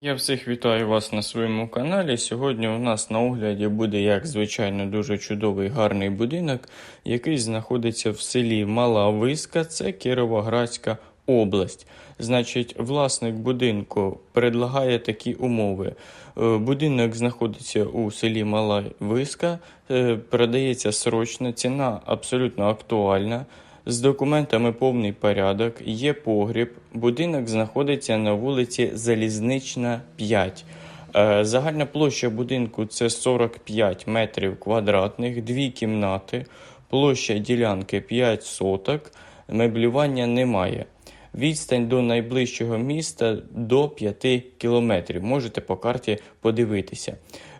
Я всіх вітаю вас на своєму каналі. Сьогодні у нас на огляді буде, як звичайно, дуже чудовий гарний будинок, який знаходиться в селі Мала Виска, це Кіровоградська область. Значить, власник будинку предлагає такі умови. Е, Будинок знаходиться у селі Мала Виска, е, передається срочно, ціна абсолютно актуальна. З документами повний порядок, є погріб. Будинок знаходиться на вулиці Залізнична 5. Е, Загальна площа будинку це 45 метрів квадратних, дві кімнати, площа ділянки 5 соток, меблювання немає. Відстань до найближчого міста до 5 кілометрів. Можете по карті подивитися.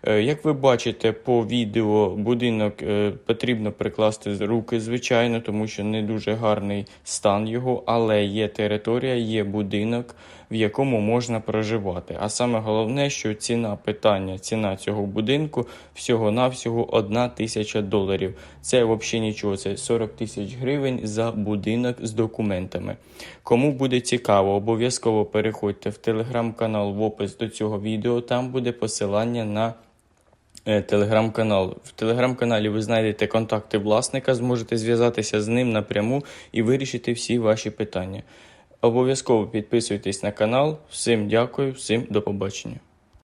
Е, Як ви бачите по відео, будинок е, потрібно прикласти з руки, звичайно, тому що не дуже гарний стан його, але є територія, є будинок, в якому можна проживати. А саме головне, що ціна питання, ціна цього будинку всього-навсього 1 тисяча доларів. Це взагалі нічого, це 40 тисяч гривень за будинок з документами. Кому буде цікаво, обов'язково переходьте в телеграм-канал в опис до цього відео. Там буде посилання на е, телеграм-канал. В телеграм-каналі ви знайдете контакти власника, зможете зв'язатися з ним напряму і вирішити всі ваші питання. Обов'язково підписуйтесь на канал. Всім дякую, всім до побачення.